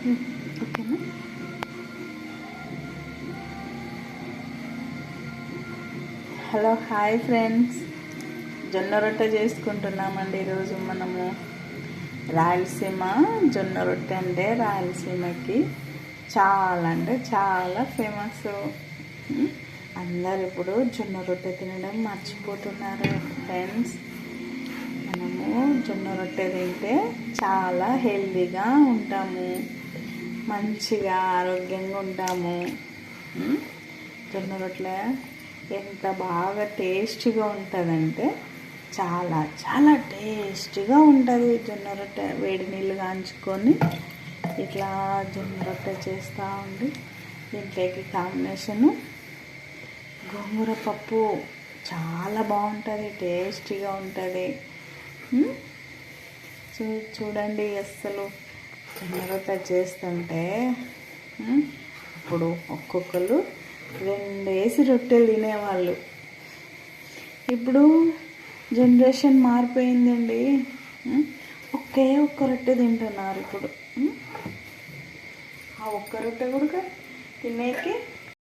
ఓకేనా hello hi friends. జొన్న రొట్టె చేసుకుంటున్నామండి ఈరోజు మనము. రాయలసీమ జొన్న రొట్టె అంటే రాయలసీమకి చాలా అంటే చాలా ఫేమస్ అందరు ఇప్పుడు జొన్న రొట్టె తినడం మర్చిపోతున్నారు ఫ్రెండ్స్. మనము జొన్న రొట్టె తింటే చాలా హెల్దీగా ఉంటాము. మంచిగా ఆరోగ్యంగా ఉంటాము? జొన్న రొట్టె ఎంత బాగా టేస్టీగా ఉంటుందంటే చాలా చాలా టేస్టీగా ఉంటుంది జొన్న రొట్టె వేడి నీళ్ళు కాంచుకొని ఇట్లా జొన్న రొట్టె చేస్తూ ఉండి దీంట్లోకి కాంబినేషను గోంగూర పప్పు. చాలా బాగుంటుంది టేస్టీగా ఉంటుంది? చూ చూడండి అస్సలు. జొన్న చేస్తుంటే ఇప్పుడు ఒక్కొక్కరు రెండేసి రొట్టెలు తినేవాళ్ళు. ఇప్పుడు జనరేషన్ మారిపోయిందండి. ఒకే ఒక్క రొట్టె తింటున్నారు ఇప్పుడు. ఆ ఒక్క రొట్టె కూడా తినేకి